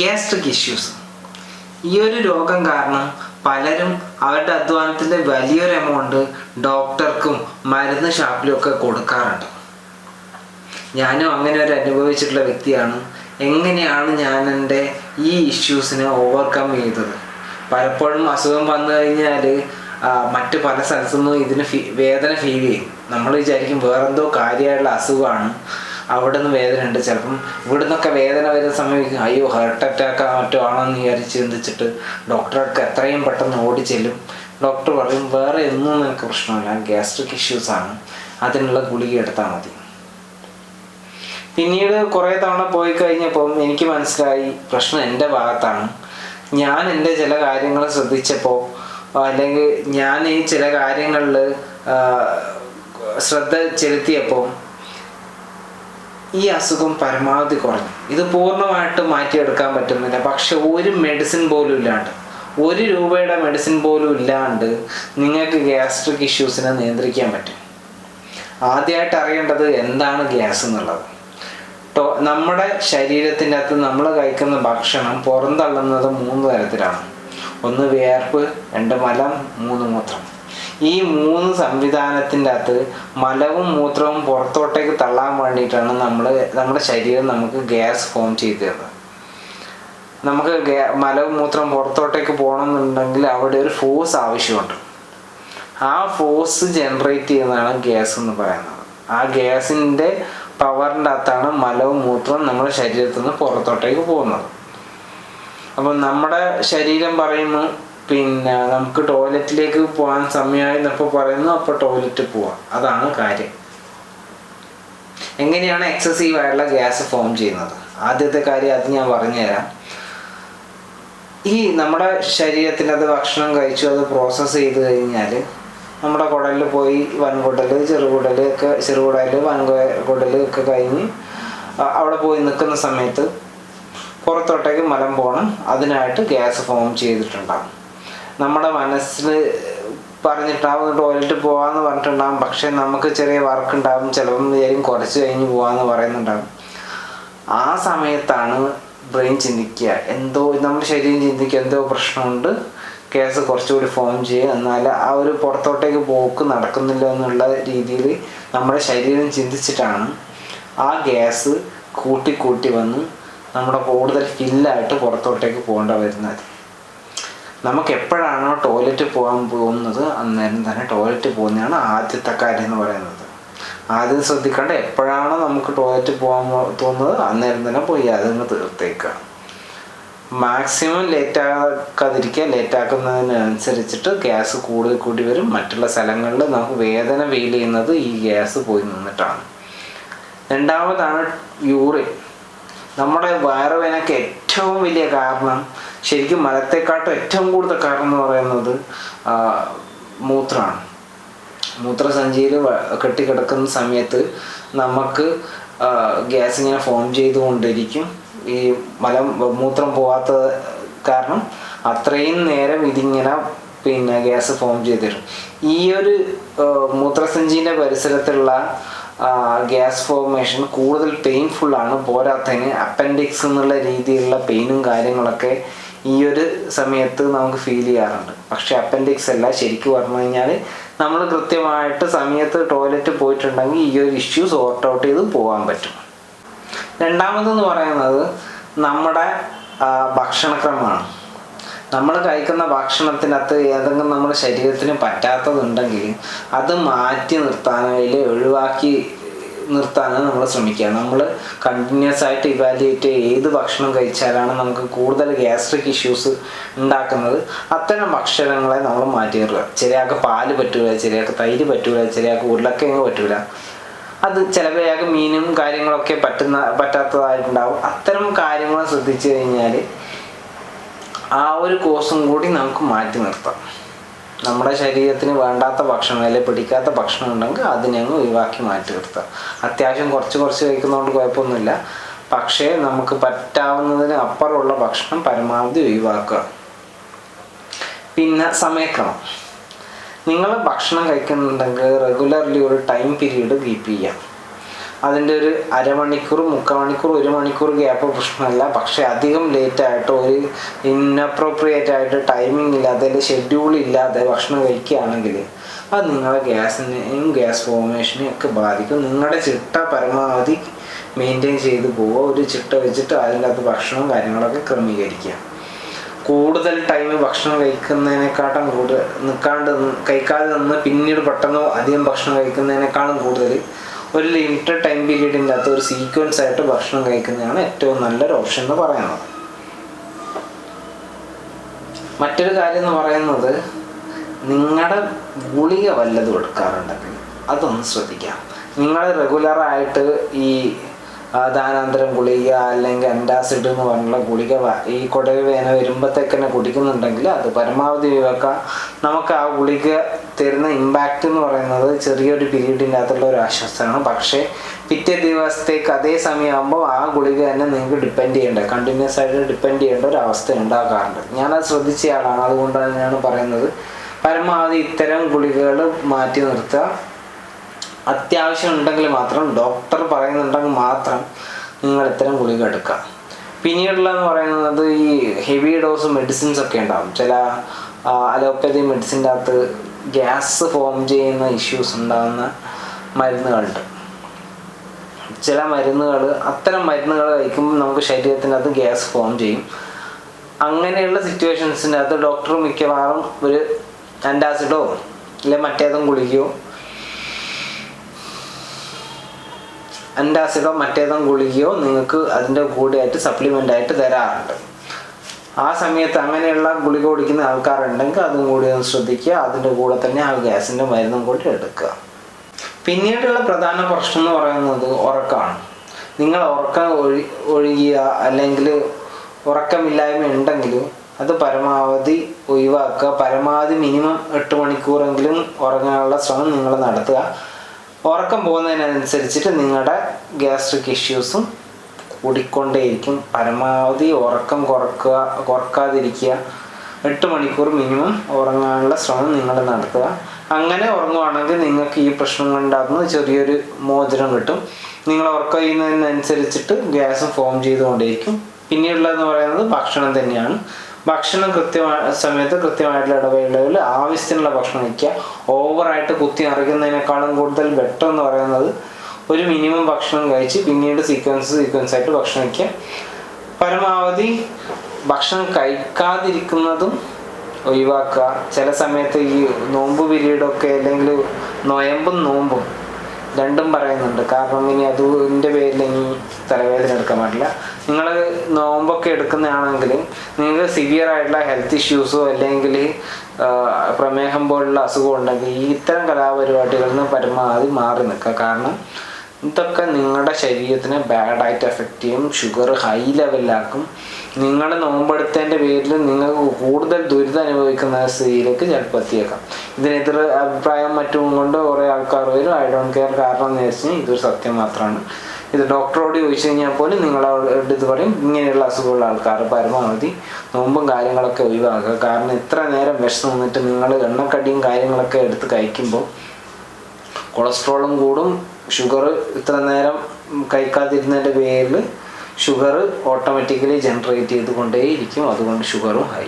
Gastric issues ഈ ഒരു രോഗം കാരണം പലരും അവരുടെ അധ്വാനത്തിന്റെ വലിയൊരു എമൗണ്ട് ഡോക്ടർക്കും മരുന്ന് ഷാപ്പിലും ഒക്കെ കൊടുക്കാറുണ്ട്. ഞാനും അങ്ങനെ ഒരു അനുഭവിച്ചിട്ടുള്ള വ്യക്തിയാണ്. എങ്ങനെയാണ് ഞാൻ എന്റെ ഈ ഇഷ്യൂസിനെ ഓവർകം ചെയ്തത്? പലപ്പോഴും അസുഖം വന്നു കഴിഞ്ഞാൽ മറ്റ് പല സ്ഥലത്തുനിന്നും ഇതിന് ഫീ വേദന ഫീൽ ചെയ്യും. നമ്മൾ വിചാരിക്കും വേറെന്തോ കാര്യമായിട്ടുള്ള അസുഖമാണ്. അവിടെ നിന്ന് വേദന ഉണ്ട്. ചിലപ്പം ഇവിടെ നിന്നൊക്കെ വേദന വരുന്ന സമയം അയ്യോ ഹാർട്ട് അറ്റാക്ക് മറ്റോ ആണെന്ന് വിചാരിച്ച് ചിന്തിച്ചിട്ട് ഡോക്ടർക്ക് എത്രയും പെട്ടെന്ന് ഓടി ചെല്ലും. ഡോക്ടർ പറയും വേറെ ഒന്നും നിനക്ക് പ്രശ്നമില്ല. ഗ്യാസ്ട്രിക് ഇഷ്യൂസ് ആണ്. അതിനുള്ള ഗുളിക എടുത്താൽ മതി. പിന്നീട് കുറേ തവണ പോയി കഴിഞ്ഞപ്പം എനിക്ക് മനസ്സിലായി പ്രശ്നം എന്റെ ഭാഗത്താണ്. ഞാൻ എന്റെ ചില കാര്യങ്ങൾ ശ്രദ്ധിച്ചപ്പോൾ അല്ലെങ്കിൽ ഞാൻ ഈ ചില കാര്യങ്ങളിൽ ശ്രദ്ധ ചെലുത്തിയപ്പോൾ ഈ അസുഖം പരമാവധി കുറഞ്ഞു. ഇത് പൂർണമായിട്ട് മാറ്റിയെടുക്കാൻ പറ്റുന്നില്ല. പക്ഷെ ഒരു മെഡിസിൻ പോലും ഇല്ലാണ്ട് ഒരു രൂപയുടെ മെഡിസിൻ പോലും ഇല്ലാണ്ട് നിങ്ങൾക്ക് ഗ്യാസ്ട്രിക് ഇഷ്യൂസിനെ നിയന്ത്രിക്കാൻ പറ്റും. ആദ്യമായിട്ട് അറിയേണ്ടത് എന്താണ് ഗ്യാസ് എന്നുള്ളത്. നമ്മുടെ ശരീരത്തിന്റെ അകത്ത് നമ്മൾ കഴിക്കുന്ന ഭക്ഷണം പുറന്തള്ളുന്നത് മൂന്ന് തരത്തിലാണ്. ഒന്ന് വിയർപ്പ് രണ്ട് മലം മൂന്ന് മൂത്രം. ഈ മൂന്ന് സംവിധാനത്തിന്റെ അകത്ത് മലവും മൂത്രവും പുറത്തോട്ടേക്ക് തള്ളാൻ വേണ്ടിയിട്ടാണ് നമ്മൾ നമ്മുടെ ശരീരം നമുക്ക് ഗ്യാസ് ഫോം ചെയ്ത് തരുന്നത്. നമുക്ക് മലവും മൂത്രം പുറത്തോട്ടേക്ക് പോകണമെന്നുണ്ടെങ്കിൽ അവിടെ ഒരു ഫോഴ്സ് ആവശ്യമുണ്ട്. ആ ഫോഴ്സ് ജനറേറ്റ് ചെയ്യുന്നതാണ് ഗ്യാസ് എന്ന് പറയുന്നത്. ആ ഗ്യാസിന്റെ പവറിന്റെ അകത്താണ് മലവും മൂത്രവും നമ്മുടെ ശരീരത്തിൽ നിന്ന് പുറത്തോട്ടേക്ക് പോകുന്നത്. അപ്പം നമ്മുടെ ശരീരം പറയുന്നു പിന്നെ നമുക്ക് ടോയ്ലറ്റിലേക്ക് പോകാൻ സമയമായി എന്നപ്പോൾ പറയുന്നു അപ്പോൾ ടോയ്ലറ്റ് പോവാം. അതാണ് കാര്യം. എങ്ങനെയാണ് എക്സസീവ് ആയിട്ടുള്ള ഗ്യാസ് ഫോം ചെയ്യുന്നത്? ആദ്യത്തെ കാര്യം അത് ഞാൻ പറഞ്ഞുതരാം. ഈ നമ്മുടെ ശരീരത്തിനകത്ത് ഭക്ഷണം കഴിച്ചു അത് പ്രോസസ്സ് ചെയ്ത് കഴിഞ്ഞാൽ നമ്മുടെ കുടലിൽ പോയി വൻകുടൽ ചെറുകുടൽ ഒക്കെ ചെറുകുടൽ വൻകുടൽ ഒക്കെ കഴിഞ്ഞ് അവിടെ പോയി നിൽക്കുന്ന സമയത്ത് പുറത്തോട്ടേക്ക് മലം പോകണം അതിനായിട്ട് ഗ്യാസ് ഫോം ചെയ്തിട്ടുണ്ടാകും നമ്മുടെ മനസ്സിൽ പറഞ്ഞിട്ടാവും ടോയ്ലറ്റ് പോകാമെന്ന് പറഞ്ഞിട്ടുണ്ടാകും പക്ഷേ നമുക്ക് ചെറിയ വർക്ക് ഉണ്ടാകും ചിലപ്പം വിചാരിക്കും കുറച്ച് കഴിഞ്ഞ് പോകാമെന്ന് പറയുന്നുണ്ടാകും ആ സമയത്താണ് ബ്രെയിൻ ചിന്തിക്കുക. എന്തോ നമ്മുടെ ശരീരം ചിന്തിക്കുക. എന്തോ പ്രശ്നമുണ്ട്. കേസ് കുറച്ചുകൂടി ഫോം ചെയ്യുക. എന്നാൽ ആ ഒരു പുറത്തോട്ടേക്ക് പോക്ക് നടക്കുന്നില്ല എന്നുള്ള രീതിയിൽ നമ്മുടെ ശരീരം ചിന്തിച്ചിട്ടാണ് ആ ഗ്യാസ് കൂട്ടി കൂട്ടി വന്ന് നമ്മുടെ കൂടുതൽ ഫില്ലായിട്ട് പുറത്തോട്ടേക്ക് പോകേണ്ട വരുന്നത്. നമുക്ക് എപ്പോഴാണോ ടോയ്ലറ്റ് പോകാൻ പോകുന്നത് അന്നേരം തന്നെ ടോയ്ലറ്റ് പോകുന്നതാണ് ആദ്യത്തെ കാര്യം എന്ന് പറയുന്നത്. ആദ്യം ശ്രദ്ധിക്കേണ്ട എപ്പോഴാണോ നമുക്ക് ടോയ്ലറ്റ് പോകാൻ തോന്നുന്നത് അന്നേരം തന്നെ പോയി അതങ്ങ് തീർത്തേക്കുക. മാക്സിമം ലേറ്റാക്കാതിരിക്കുക ലേറ്റാക്കുന്നതിനനുസരിച്ചിട്ട് ഗ്യാസ് കൂടുതൽ കൂടി വരും. മറ്റുള്ള സ്ഥലങ്ങളിൽ നമുക്ക് വേദന ഫീൽ ചെയ്യുന്നത് ഈ ഗ്യാസ് പോയി നിന്നിട്ടാണ്. രണ്ടാമതാണ് യൂറിൻ നമ്മുടെ വയറുവേനയ്ക്ക് ഏറ്റവും വലിയ കാരണം ശരിക്കും മലത്തെക്കാട്ടും ഏറ്റവും കൂടുതൽ കാരണം എന്ന് പറയുന്നത് മൂത്രമാണ് മൂത്രസഞ്ചിയിൽ കെട്ടിക്കിടക്കുന്ന സമയത്ത് നമുക്ക് ഗ്യാസ് ഇങ്ങനെ ഫോം ചെയ്തുകൊണ്ടിരിക്കും. ഈ മലം മൂത്രം പോവാത്ത കാരണം അത്രയും നേരം ഇതിങ്ങനെ പിന്നെ ഗ്യാസ് ഫോം ചെയ്ത് തരും. ഈ ഒരു മൂത്രസഞ്ചീന്റെ പരിസരത്തുള്ള ഗ്യാസ് ഫോർമേഷൻ കൂടുതൽ പെയിൻഫുള്ളാണ് പോരാത്തതിന് അപ്പൻഡിക്സ് എന്നുള്ള രീതിയിലുള്ള പെയിനും കാര്യങ്ങളൊക്കെ ഈ ഒരു സമയത്ത് നമുക്ക് ഫീൽ ചെയ്യാറുണ്ട്. പക്ഷെ അപ്പൻഡിക്സ് അല്ല ശരിക്കും പറഞ്ഞു കഴിഞ്ഞാൽ നമ്മൾ കൃത്യമായിട്ട് സമയത്ത് ടോയ്ലറ്റ് പോയിട്ടുണ്ടെങ്കിൽ ഈ ഒരു ഇഷ്യൂ സോർട്ട് ഔട്ട് ചെയ്ത് പോകാൻ പറ്റും. രണ്ടാമതെന്ന് പറയുന്നത് നമ്മുടെ ഭക്ഷണക്രമമാണ്. നമ്മൾ കഴിക്കുന്ന ഭക്ഷണത്തിനകത്ത് ഏതെങ്കിലും നമ്മുടെ ശരീരത്തിന് പറ്റാത്തതുണ്ടെങ്കിൽ അത് മാറ്റി നിർത്താനോ അല്ലെങ്കിൽ ഒഴിവാക്കി നിർത്താനോ നമ്മൾ ശ്രമിക്കുക നമ്മൾ കണ്ടിന്യൂസ് ആയിട്ട് ഇവാലുവേറ്റ് ഏത് ഭക്ഷണം കഴിച്ചാലാണ് നമുക്ക് കൂടുതൽ ഗ്യാസ്ട്രിക് ഇഷ്യൂസ് ഉണ്ടാക്കുന്നത്. അത്തരം ഭക്ഷണങ്ങളെ നമ്മൾ മാറ്റി ചിലയാൾക്ക് പാൽ പറ്റൂല ചിലയാൾക്ക് തൈര് പറ്റൂല ചിലയാൾക്ക് ഉരുളക്കിഴങ്ങ് പറ്റൂല. അത് ചിലവയാൾക്ക് മീനും കാര്യങ്ങളൊക്കെ പറ്റുന്ന പറ്റാത്തതായിട്ടുണ്ടാവും. അത്തരം കാര്യങ്ങൾ ശ്രദ്ധിച്ചു കഴിഞ്ഞാൽ ആ ഒരു കോഴ്സും കൂടി നമുക്ക് മാറ്റി നിർത്താം. നമ്മുടെ ശരീരത്തിന് വേണ്ടാത്ത ഭക്ഷണം അല്ലെങ്കിൽ പിടിക്കാത്ത ഭക്ഷണം ഉണ്ടെങ്കിൽ അതിനെ അങ്ങ് ഒഴിവാക്കി മാറ്റി നിർത്തുക അത്യാവശ്യം കുറച്ച് കുറച്ച് കഴിക്കുന്നതുകൊണ്ട് കുഴപ്പമൊന്നുമില്ല. പക്ഷേ നമുക്ക് പറ്റാവുന്നതിന് അപ്പുറമുള്ള ഭക്ഷണം പരമാവധി ഒഴിവാക്കുക. പിന്നെ സമയക്രമം. നിങ്ങൾ ഭക്ഷണം കഴിക്കുന്നുണ്ടെങ്കിൽ റെഗുലർലി ഒരു ടൈം പീരീഡ് കീപ്പ് ചെയ്യാം അതിന്റെ ഒരു അരമണിക്കൂർ മുക്കാൽ മണിക്കൂർ ഒരു മണിക്കൂർ ഗ്യാപ്പ് പ്രശ്നമല്ല. പക്ഷേ അധികം ലേറ്റ് ആയിട്ട് ഒരു ഇന്നപ്രോപ്രിയേറ്റ് ആയിട്ട് ടൈമിംഗ് ഇല്ലാതെ ഷെഡ്യൂൾ ഇല്ലാതെ ഭക്ഷണം കഴിക്കുകയാണെങ്കിൽ അത് നിങ്ങളെ ഗ്യാസിനെയും ഗ്യാസ് ഫോർമേഷനെയും ഒക്കെ ബാധിക്കും. നിങ്ങളുടെ ചിട്ട പരമാവധി മെയിന്റെയിൻ ചെയ്ത് പോവുക. ഒരു ചിട്ട വെച്ചിട്ട് അതിന്റെ അകത്ത് ഭക്ഷണവും കാര്യങ്ങളൊക്കെ ക്രമീകരിക്കുക. കൂടുതൽ ടൈം ഭക്ഷണം കഴിക്കുന്നതിനെക്കാട്ടും കൂടുതൽ നിൽക്കാണ്ട് കഴിക്കാതെ നിന്ന് പിന്നീട് പെട്ടെന്ന് അധികം ഭക്ഷണം കഴിക്കുന്നതിനേക്കാളും കൂടുതൽ ഒരു ലിമിറ്റഡ് ടൈം പീരീഡ് ഇല്ലാത്ത ഒരു സീക്വൻസ് ആയിട്ട് ഭക്ഷണം കഴിക്കുന്നതാണ് ഏറ്റവും നല്ലൊരു ഓപ്ഷൻ എന്ന് പറയുന്നത്. മറ്റൊരു കാര്യം എന്ന് പറയുന്നത് നിങ്ങളുടെ ഗുളിക വല്ലതും എടുക്കാറുണ്ടെങ്കിൽ അതൊന്ന് ശ്രദ്ധിക്കാം. നിങ്ങൾ റെഗുലറായിട്ട് ഈ ദാനാന്തരം ഗുളിക അല്ലെങ്കിൽ അന്റാസിഡ് എന്ന് പറഞ്ഞുള്ള ഗുളിക ഈ കുടക വേന വരുമ്പോഴത്തേക്ക് വരുമ്പോഴത്തേക്കന്നെ കുടിക്കുന്നുണ്ടെങ്കിൽ അത് പരമാവധി ഒഴിവാക്കാം നമുക്ക് ആ ഗുളിക തരുന്ന ഇമ്പാക്റ്റ് എന്ന് പറയുന്നത് ചെറിയൊരു പീരീഡിന്റെ അകത്തുള്ള ഒരു ആശ്വാസമാണ്. പക്ഷേ പിറ്റേ ദിവസത്തേക്ക് അതേ സമയമാകുമ്പോൾ ആ ഗുളിക തന്നെ നിങ്ങൾക്ക് ഡിപ്പെൻഡ് ചെയ്യേണ്ട കണ്ടിന്യൂസ് ആയിട്ട് ഡിപ്പെൻഡ് ചെയ്യേണ്ട ഒരു അവസ്ഥ ഉണ്ടാകാറുണ്ട്. ഞാനത് ശ്രദ്ധിച്ച ആളാണ് അതുകൊണ്ട് തന്നെയാണ് പറയുന്നത്. പരമാവധി ഇത്തരം ഗുളികകൾ മാറ്റി നിർത്തുക. അത്യാവശ്യം ഉണ്ടെങ്കിൽ മാത്രം ഡോക്ടർ പറയുന്നുണ്ടെങ്കിൽ മാത്രം നിങ്ങൾ ഇത്തരം ഗുളിക എടുക്കുക. പിന്നീടുള്ളതെന്ന് പറയുന്നത് ഈ ഹെവി ഡോസ് മെഡിസിൻസ് ഒക്കെ ഉണ്ടാകും ചില അലോപ്പതി മെഡിസിന്റെ അകത്ത് ഗ്യാസ് ഫോം ചെയ്യുന്ന ഇഷ്യൂസ് ഉണ്ടാകുന്ന മരുന്നുകളുണ്ട്. ചില മരുന്നുകൾ അത്തരം മരുന്നുകൾ കഴിക്കുമ്പോൾ നമുക്ക് ശരീരത്തിനകത്ത് ഗ്യാസ് ഫോം ചെയ്യും. അങ്ങനെയുള്ള സിറ്റുവേഷൻസിന്റെ അകത്ത് ഡോക്ടർ മിക്കവാറും ഒരു ആന്റാസിഡോ അല്ലെങ്കിൽ മറ്റേതും ഗുളികയോ അന്റാസിഡോ മറ്റേതോ ഗുളികയോ നിങ്ങൾക്ക് അതിന്റെ കൂടെയായിട്ട് സപ്ലിമെന്റ് ആയിട്ട് തരാറുണ്ട്. ആ സമയത്ത് അങ്ങനെയുള്ള ഗുളിക കുടിക്കുന്ന ആൾക്കാരുണ്ടെങ്കിൽ അതും കൂടി ഒന്ന് ശ്രദ്ധിക്കുക. അതിന്റെ കൂടെ തന്നെ ആ ഗ്യാസിന്റെ മരുന്നും കൂടി എടുക്കുക. പിന്നീടുള്ള പ്രധാന പ്രശ്നം എന്ന് പറയുന്നത് ഉറക്കമാണ് നിങ്ങൾ ഉറക്കം ഒഴി ഒഴുകിയ അല്ലെങ്കിൽ ഉറക്കമില്ലായ്മ ഉണ്ടെങ്കിൽ അത് പരമാവധി ഒഴിവാക്കുക. പരമാവധി മിനിമം എട്ട് മണിക്കൂറെങ്കിലും ഉറങ്ങാനുള്ള ശ്രമം നിങ്ങൾ നടത്തുക. ഉറക്കം പോകുന്നതിനനുസരിച്ചിട്ട് നിങ്ങളുടെ ഗ്യാസ്ട്രിക് ഇഷ്യൂസും കൂടിക്കൊണ്ടേയിരിക്കും. പരമാവധി ഉറക്കം കുറക്കുക കുറക്കാതിരിക്കുക. എട്ട് മണിക്കൂർ മിനിമം ഉറങ്ങാനുള്ള ശ്രമം നിങ്ങൾ നടത്തുക. അങ്ങനെ ഉറങ്ങുവാണെങ്കിൽ നിങ്ങൾക്ക് ഈ പ്രശ്നം ഉണ്ടാകുന്ന ചെറിയൊരു മോചനം കിട്ടും. നിങ്ങൾ ഉറക്കം ചെയ്യുന്നതിനനുസരിച്ചിട്ട് ഗ്യാസ് ഫോം ചെയ്തുകൊണ്ടേയിരിക്കും. പിന്നീടുള്ളതെന്ന് പറയുന്നത് ഭക്ഷണം തന്നെയാണ്. ഭക്ഷണം കൃത്യമായ സമയത്ത് കൃത്യമായിട്ടുള്ള ഇടവേളകളിൽ ആവശ്യത്തിനുള്ള ഭക്ഷണം കഴിക്കുക. ഓവറായിട്ട് കുത്തി നിറയ്ക്കുന്നതിനേക്കാളും കൂടുതൽ ബെറ്റർ എന്ന് പറയുന്നത് ഒരു മിനിമം ഭക്ഷണം കഴിച്ച് പിന്നീട് സീക്വൻസ് സീക്വൻസ് ആയിട്ട് ഭക്ഷണം കഴിക്കുക. പരമാവധി ഭക്ഷണം കഴിക്കാതിരിക്കുന്നതും ഒഴിവാക്കുക. ചില സമയത്ത് ഈ നോമ്പ് പീരീഡൊക്കെ അല്ലെങ്കിൽ നൊയമ്പും നോമ്പും രണ്ടും പറയുന്നുണ്ട്. കാരണം ഇനി അതിന്റെ എടുക്കാൻ പാടില്ല നിങ്ങൾ നോമ്പൊക്കെ എടുക്കുന്നതാണെങ്കിൽ നിങ്ങൾക്ക് സിവിയർ ആയിട്ടുള്ള ഹെൽത്ത് ഇഷ്യൂസോ അല്ലെങ്കിൽ പ്രമേഹം പോലുള്ള അസുഖം ഉണ്ടെങ്കിൽ ഇത്തരം കലാപരിപാടികളിൽ നിന്ന് പരമാവധി മാറി നിൽക്കുക. കാരണം ഇതൊക്കെ നിങ്ങളുടെ ശരീരത്തിനെ ബാഡായിട്ട് എഫക്റ്റ് ചെയ്യും ഷുഗർ ഹൈ ലെവലിലാക്കും നിങ്ങൾ നോമ്പെടുത്തതിന്റെ പേരിൽ നിങ്ങൾക്ക് കൂടുതൽ ദുരിതം അനുഭവിക്കുന്ന സ്ഥിതിയിലേക്ക് ചിലപ്പോൾ എത്തിയേക്കാം. ഇതിനെതിരെ അഭിപ്രായം മറ്റും കൊണ്ട് കുറേ ആൾക്കാർ വരും. ഐ ഡോണ്ട് കെയർ കാരണം എന്ന് വെച്ച് കഴിഞ്ഞാൽ ഇതൊരു സത്യം മാത്രമാണ്. ഇത് ഡോക്ടറോട് ചോദിച്ചു കഴിഞ്ഞാൽ പോലും നിങ്ങളോട് ഇത് പറയും ഇങ്ങനെയുള്ള അസുഖമുള്ള ആൾക്കാർ പരമാവധി നോമ്പും കാര്യങ്ങളൊക്കെ ഒഴിവാക്കുക. കാരണം ഇത്ര നേരം വിഷം നിന്നിട്ട് നിങ്ങൾ എണ്ണക്കടിയും കാര്യങ്ങളൊക്കെ എടുത്ത് കഴിക്കുമ്പോൾ കൊളസ്ട്രോളും കൂടും ഷുഗർ ഇത്ര നേരം കഴിക്കാതിരുന്നതിന്റെ പേരിൽ ഷുഗർ ഓട്ടോമാറ്റിക്കലി ജനറേറ്റ് ചെയ്തുകൊണ്ടേയിരിക്കും അതുകൊണ്ട് ഷുഗറും ഹൈ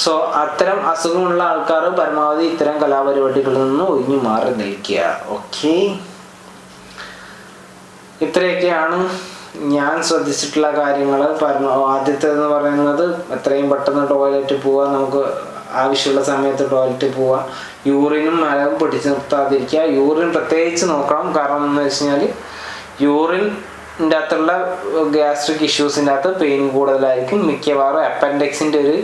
സോ അത്തരം അസുഖമുള്ള ആൾക്കാർ പരമാവധി ഇത്തരം കലാപരിപാടികളിൽ നിന്ന് ഒഴിഞ്ഞു മാറി നിൽക്കുക. ഓക്കെ ഇത്രയൊക്കെയാണ് ഞാൻ ശ്രദ്ധിച്ചിട്ടുള്ള കാര്യങ്ങൾ പറഞ്ഞു ആദ്യത്തേതെന്ന് പറയുന്നത് എത്രയും പെട്ടെന്ന് ടോയ്ലറ്റിൽ പോവുക നമുക്ക് ആവശ്യമുള്ള സമയത്ത് ടോയ്ലറ്റിൽ പോവുക യൂറിനും മലവും പിടിച്ചു നിർത്താതിരിക്കുക. യൂറിൻ പ്രത്യേകിച്ച് നോക്കണം. കാരണം എന്ന് വെച്ച് കഴിഞ്ഞാൽ യൂറിന്റെ അകത്തുള്ള ഗ്യാസ്ട്രിക് ഇഷ്യൂസിന്റെ അകത്ത് പെയിൻ കൂടുതലായിരിക്കും. മിക്കവാറും അപ്പൻഡിക്സിന്റെ ഒരു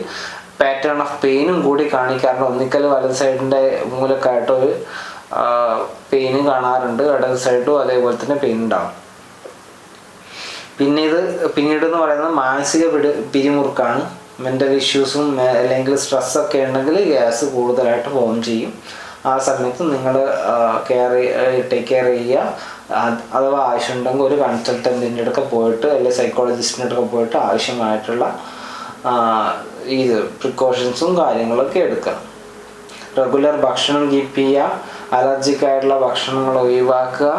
പാറ്റേൺ ഓഫ് പെയിനും കൂടി കാണിക്കാറുണ്ട് ഒന്നിക്കൽ വലത് സൈഡിന്റെ മൂലക്കായിട്ട് ഒരു പെയിനും കാണാറുണ്ട്. ഇടത് സൈഡും അതേപോലെ തന്നെ പെയിൻ ഉണ്ടാവും. പിന്നെ ഇത് പിന്നീട് എന്ന് പറയുന്നത് മാനസിക പിടി പിരിമുറുക്കാണ്. മെന്റൽ ഇഷ്യൂസും അല്ലെങ്കിൽ സ്ട്രെസ്സൊക്കെ ഉണ്ടെങ്കിൽ ഗ്യാസ് കൂടുതലായിട്ട് ഫോം ചെയ്യും. ആ സമയത്ത് നിങ്ങൾ കെയർ ടേക്ക് കെയർ ചെയ്യുക. അഥവാ ആവശ്യമുണ്ടെങ്കിൽ ഒരു കൺസൾട്ടന്റിന്റെ അടുക്ക പോയിട്ട് അല്ലെങ്കിൽ സൈക്കോളജിസ്റ്റിന്റെ അടുക്ക പോയിട്ട് ആവശ്യമായിട്ടുള്ള ഇത് പ്രിക്കോഷൻസും കാര്യങ്ങളൊക്കെ എടുക്കുക. റെഗുലർ ഭക്ഷണം കീപ്പ് ചെയ്യുക. അലർജിക്കായിട്ടുള്ള ഭക്ഷണങ്ങൾ ഒഴിവാക്കുക.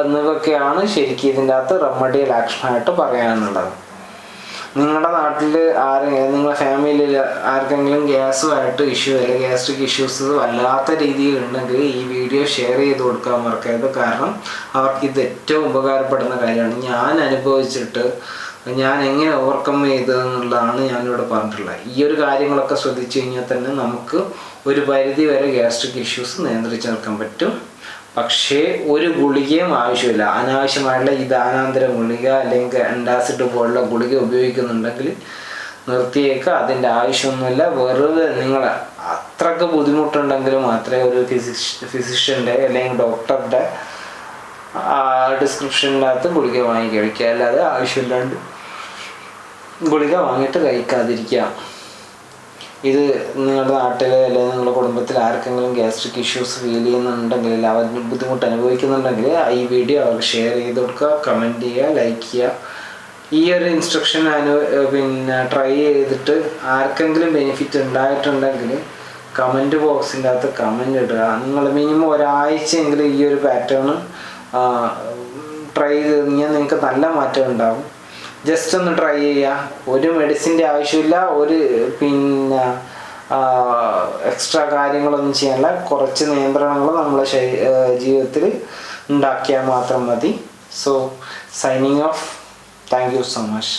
എന്നിവയൊക്കെയാണ് ശരിക്കും ഇതിന്റെ അകത്ത് റെമഡിയൽ ആക്ഷനായിട്ട് പറയാനുള്ളത്. നിങ്ങളുടെ നാട്ടിൽ ആരെങ്കിലും നിങ്ങളുടെ ഫാമിലിയിൽ ആർക്കെങ്കിലും ഗ്യാസുമായിട്ട് ഇഷ്യൂ അല്ലെങ്കിൽ ഗ്യാസ്ട്രിക് ഇഷ്യൂസ് വല്ലാത്ത രീതിയിൽ ഉണ്ടെങ്കിൽ ഈ വീഡിയോ ഷെയർ ചെയ്ത് കൊടുക്കാൻ മറക്കരുത്. കാരണം അവർക്ക് ഇത് ഏറ്റവും ഉപകാരപ്പെടുന്ന കാര്യമാണ്. ഞാൻ അനുഭവിച്ചിട്ട് ഞാൻ എങ്ങനെ ഓവർകം ചെയ്തതെന്നുള്ളതാണ് ഞാനിവിടെ പറഞ്ഞിട്ടുള്ളത്. ഈ ഒരു കാര്യങ്ങളൊക്കെ ശ്രദ്ധിച്ചു കഴിഞ്ഞാൽ തന്നെ നമുക്ക് ഒരു പരിധി വരെ ഗ്യാസ്ട്രിക് ഇഷ്യൂസ് നിയന്ത്രിച്ച് നിൽക്കാൻ പറ്റും. പക്ഷേ ഒരു ഗുളികയും ആവശ്യമില്ല. അനാവശ്യമായിട്ടുള്ള ഈ ദാനാന്തര ഗുളിക അല്ലെങ്കിൽ അൻഡാസിഡ് പോലുള്ള ഗുളിക ഉപയോഗിക്കുന്നുണ്ടെങ്കിൽ നിർത്തിയേക്കുക അതിന്റെ ആവശ്യമൊന്നുമില്ല. വെറുതെ നിങ്ങൾ അത്രയ്ക്ക് ബുദ്ധിമുട്ടുണ്ടെങ്കിൽ മാത്രമേ ഒരു ഫിസിഷ് ഫിസിഷ്യന്റെ അല്ലെങ്കിൽ ഡോക്ടറുടെ ഡിസ്ക്രിപ്ഷനകത്ത് ഗുളിക വാങ്ങി കഴിക്കുക അല്ലാതെ ആവശ്യമില്ലാണ്ട് ഗുളിക വാങ്ങിയിട്ട് കഴിക്കാതിരിക്കുക. ഇത് നിങ്ങളുടെ നാട്ടിൽ അല്ലെങ്കിൽ നിങ്ങളുടെ കുടുംബത്തിൽ ആർക്കെങ്കിലും ഗ്യാസ്ട്രിക് ഇഷ്യൂസ് ഫീൽ ചെയ്യുന്നുണ്ടെങ്കിൽ അവർ ബുദ്ധിമുട്ട് അനുഭവിക്കുന്നുണ്ടെങ്കിൽ ഈ വീഡിയോ അവർക്ക് ഷെയർ ചെയ്ത് കൊടുക്കുക കമന്റ് ചെയ്യുക ലൈക്ക് ചെയ്യുക. ഈ ഒരു ഇൻസ്ട്രക്ഷൻ അനു പിന്നെ ട്രൈ ചെയ്തിട്ട് ആർക്കെങ്കിലും ബെനിഫിറ്റ് ഉണ്ടായിട്ടുണ്ടെങ്കിൽ കമന്റ് ബോക്സിന്റെ അകത്ത് കമന്റ് ഇടുക. നിങ്ങൾ മിനിമം ഒരാഴ്ചയെങ്കിലും ഈ ഒരു പാറ്റേൺ ട്രൈ ചെയ്ത് കഴിഞ്ഞാൽ നിങ്ങൾക്ക് നല്ല മാറ്റം ഉണ്ടാകും ജസ്റ്റ് ഒന്ന് ട്രൈ ചെയ്യുക ഒരു മെഡിസിന്റെ ആവശ്യമില്ല ഒരു പിന്നെ എക്സ്ട്രാ കാര്യങ്ങളൊന്നും ചെയ്യാനില്ല. കുറച്ച് നിയന്ത്രണങ്ങൾ നമ്മളെ ജീവിതത്തിൽ ഉണ്ടാക്കിയാൽ മാത്രം മതി. So signing off thank you so much